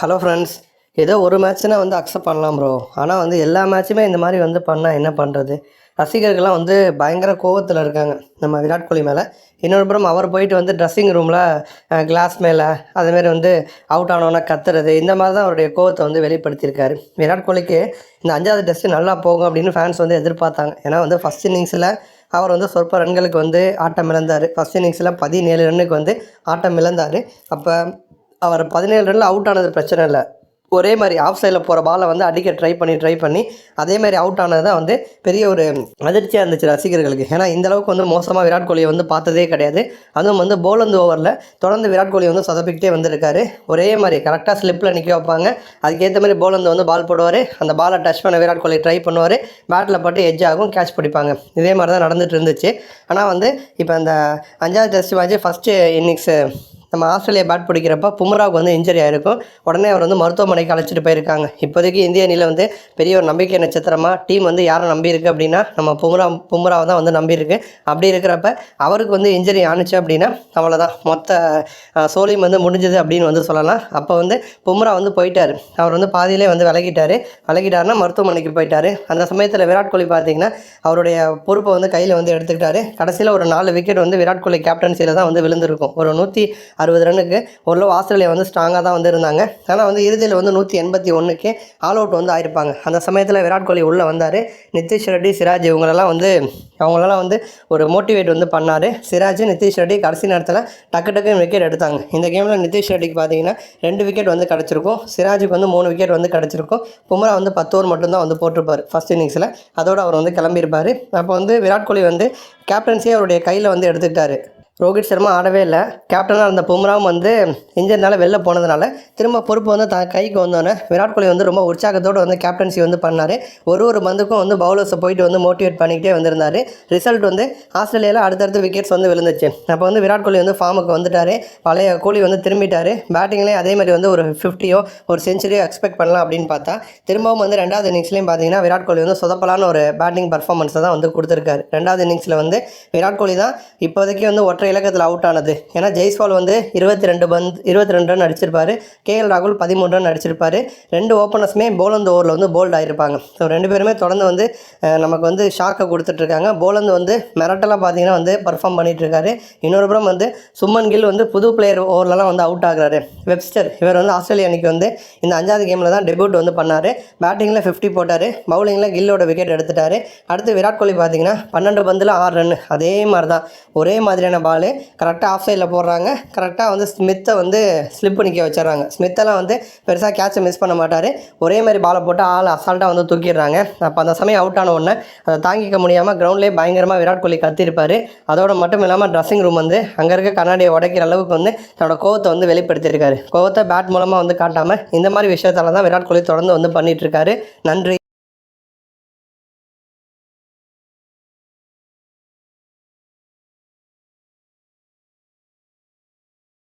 Hello friends ஏதோ ஒரு மேட்ச்னா வந்து அக்செப்ட் பண்ணலாம் ப்ரோ ஆனால் வந்து எல்லா மேட்சுமே இந்த மாதிரி வந்து பண்ணால் என்ன பண்ணுறது ரசிகர்கள்லாம் வந்து பயங்கர கோவத்தில் இருக்காங்க. நம்ம விராட் கோலி மேலே. இன்னொரு புறம் அவர் போயிட்டு வந்து ட்ரெஸ்ஸிங் ரூமில் கிளாஸ் மேலே அதேமாரி வந்து அவுட் ஆனவொன்னே கத்துறது இந்த மாதிரி தான் அவருடைய கோவத்தை வந்து வெளிப்படுத்தியிருக்காரு. விராட் கோலிக்கு இந்த அஞ்சாவது டெஸ்ட்டு நல்லா போகும் அப்படின்னு ஃபேன்ஸ் வந்து எதிர்பார்த்தாங்க. ஏன்னா வந்து ஃபஸ்ட் இன்னிங்ஸில் அவர் வந்து சொற்ப ரன்களுக்கு வந்து ஆட்டம் இழந்தார் ஃபஸ்ட் இன்னிங்ஸில் பதினேழு ரன்னுக்கு வந்து ஆட்டம் இழந்தார் அப்போ அவர் பதினேழு ரனில் அவுட் ஆனது பிரச்சனை இல்லை. ஒரே மாதிரி ஆஃப் சைடில் போகிற பாலை வந்து அடிக்க ட்ரை பண்ணி ட்ரை பண்ணி அதே மாதிரி அவுட் ஆனது தான் வந்து பெரிய ஒரு அதிர்ச்சியாக இருந்துச்சு ரசிகர்களுக்கு. ஏன்னா இந்த அளவுக்கு வந்து மோசமாக விராட் கோலியை வந்து பார்த்ததே கிடையாது. அதுவும் வந்து போலந்து ஓவரில் தொடர்ந்து விராட் கோலி வந்து சொதப்பிக்கிட்டே வந்திருக்காரு. ஒரே மாதிரி கரெக்டாக ஸ்லிப்பில் நிற்க வைப்பாங்க. அதுக்கேற்ற மாதிரி போலந்து வந்து பால் போடுவார். அந்த பாலை டச் பண்ண விராட் கோலி ட்ரை பண்ணுவார். பேட்டில் பட்டு எஜ் ஆகும் கேட்ச் பிடிப்பாங்க. இதே மாதிரி தான் நடந்துட்டு இருந்துச்சு. ஆனால் வந்து இப்போ இந்த அஞ்சாவது டெஸ்ட் மேட்ச்சு ஃபஸ்ட்டு இன்னிங்ஸு நம்ம ஆஸ்திரேலியா பேட் பிடிக்கிறப்ப பும்ராவுக்கு வந்து இன்ஜரி ஆயிருக்கும். உடனே அவர் வந்து மருத்துவமனைக்கு அழைச்சிட்டு போயிருக்காங்க. இப்போதைக்கு இந்திய அணியில் வந்து பெரிய ஒரு நம்பிக்கை நட்சத்திரமாக டீம் வந்து யாரை நம்பியிருக்கு அப்படின்னா நம்ம பும்ரா பும்ராவை தான் வந்து நம்பியிருக்கு. அப்படி இருக்கிறப்ப அவருக்கு வந்து இன்ஜரி ஆணுச்சு அப்படின்னா அவ்வளோதான் மொத்த அஹ், சோழியும் வந்து முடிஞ்சது அப்படின்னு வந்து சொல்லலாம். அப்போ வந்து பும்ரா வந்து போயிட்டார். அவர் வந்து பாதியிலே வந்து விலகிட்டார். விலகிட்டாருன்னா மருத்துவமனைக்கு போயிட்டார். அந்த சமயத்தில் விராட் கோலி பார்த்தீங்கன்னா அவருடைய பொறுப்பை வந்து கையில் வந்து எடுத்துக்கிட்டாரு. கடைசியில் ஒரு நாலு விக்கெட் வந்து விராட் கோலி கேப்டன்சியில் தான் வந்து விழுந்திருக்கும். ஒரு நூற்றி அறுபது ரன்னுக்கு ஓரளவு ஆஸ்திரேலியா வந்து ஸ்ட்ராங்காக தான் வந்து இருந்தாங்க. ஆனால் வந்து இறுதியில் வந்து நூற்றி எண்பத்தி ஒன்றுக்கு ஆல் அவுட் வந்து ஆயிருப்பாங்க. அந்த சமயத்தில் விராட் கோலி உள்ளே வந்தார். நிதிஷ் ரெட்டி சிராஜ் இவங்களெல்லாம் வந்து அவங்களெல்லாம் வந்து ஒரு மோட்டிவேட் வந்து பண்ணார். சிராஜ் நிதிஷ் ரெட்டி கடைசி நேரத்தில் டக்கு டக்குன்னு விக்கெட் எடுத்தாங்க. இந்த கேமில் நிதிஷ் ரெட்டிக்கு பார்த்தீங்கன்னா ரெண்டு விக்கெட் வந்து கிடச்சிருக்கும். சிராஜுக்கு வந்து மூணு விக்கெட் வந்து கிடச்சிருக்கும். பும்ரா வந்து பத்து ஓவர் மட்டும்தான் வந்து போட்டிருப்பார் ஃபஸ்ட் இன்னிங்ஸில் அதோட அவர் வந்து கிளம்பியிருப்பார். அப்போ வந்து விராட் கோலி வந்து கேப்டன்சியை அவருடைய கையில் வந்து எடுத்துக்கிட்டாரு. ரோஹித் சர்மா ஆடவே இல்லை. கேப்டனாக இருந்த பும்ராவும் வந்து இன்ஜர்னால வெளில போனதுனால திரும்ப பொறுப்பு வந்து த கைக்கு வந்தோன்னே விராட் கோலி வந்து ரொம்ப உற்சாகத்தோடு வந்து கேப்டன்சி வந்து பண்ணார். ஒரு ஒரு பந்துக்கும் வந்து பவுலர்ஸை போயிட்டு வந்து மோட்டிவேட் பண்ணிக்கிட்டே வந்திருந்தார். ரிசல்ட் வந்து ஆஸ்திரேலியாவில் அடுத்தடுத்து விக்கெட்ஸ் வந்து விழுந்துச்சு. அப்போ வந்து விராட் கோலி வந்து ஃபார்முக்கு வந்துட்டார். பழைய கோலி வந்து திரும்பிட்டார். பேட்டிங்லேயும் அதே மாதிரி வந்து ஒரு ஃபிஃப்டியோ ஒரு செஞ்சுரியோ எக்ஸ்பெக்ட் பண்ணலாம் அப்படின்னு பார்த்தா திரும்பவும் வந்து ரெண்டாவது இன்னிங்ஸ்லேயும் பார்த்தீங்கன்னா விராட் கோலி வந்து சொதப்பலான ஒரு பேட்டிங் பர்ஃபார்மன்ஸை தான் வந்து கொடுத்துருக்காரு. ரெண்டாவது இன்னிங்ஸில் வந்து விராட் கோலி தான் இப்போதைக்கு வந்து ஒற்றை இலக்கத்தில் அவுட் ஆனது. ஏன்னா ஜெய்ஸ்வால் வந்து இருபத்தி ரெண்டு பந்த் இருபத்தி ரெண்டு ரன் அடிச்சிருப்பாரு. கேஎல் ராகுல் பதிமூணு ரன் அடிச்சிருப்பாரு. ரெண்டு ஓப்பனர்ஸுமே போலந்து ஓவரில் வந்து போல்ட் ஆகிருப்பாங்க ஸோ ரெண்டு பேருமே தொடர்ந்து வந்து நமக்கு வந்து ஷாக்கை கொடுத்துட்ருக்காங்க. போலந்து வந்து மிரட்டெல்லாம் பார்த்தீங்கன்னா வந்து பர்ஃபார்ம் பண்ணிட்டுருக்காரு இன்னொரு புறம் வந்து சுமன் கில் வந்து புது பிளேயர் ஓவர்லலாம் வந்து அவுட் ஆகிறாரு. வெப்ஸ்டர் இவர் வந்து ஆஸ்திரேலியா அன்னைக்கு வந்து இந்த அஞ்சாவது கேமில் தான் டெபியூட் வந்து பண்ணார். பேட்டிங்கில் ஃபிஃப்டி போட்டார். பவுலிங்கில் கில்லோட விக்கெட் எடுத்துட்டாரு. அடுத்து விராட் கோலி பார்த்தீங்கன்னா பன்னெண்டு பந்தில் ஆறு ரன் அதே மாதிரி தான் ஒரே மாதிரியான பால். கரெக்டாக ஆஃப் சைடில் போடுறாங்க. கரெக்டாக வந்து ஸ்மித்தை வந்து ஸ்லிப் பண்ணிக்க வச்சிடறாங்க. ஸ்மித்தெல்லாம் வந்து பெருசாக கேட்சை மிஸ் பண்ண மாட்டார். ஒரே மாதிரி பாலை போட்டு ஆள் அசால்ட்டாக வந்து தூக்கிடுறாங்க. அப்போ அந்த சமயம் அவுட் ஆன உடனே அதை தாங்கிக்க முடியாமல் கிரவுண்ட்லேயே பயங்கரமாக விராட் கோலி கத்திருப்பார். அதோட மட்டும் இல்லாமல் ட்ரெஸ்ஸிங் ரூம் வந்து அங்கே இருக்க கண்ணாடியை உடைக்கிற அளவுக்கு வந்து தன்னோட கோவத்தை வந்து வெளிப்படுத்தியிருக்காரு. கோவத்தை பேட் மூலமாக வந்து காட்டாமல் இந்த மாதிரி விஷயத்தால தான் விராட் கோலி தொடர்ந்து வந்து பண்ணிட்டு நன்றி.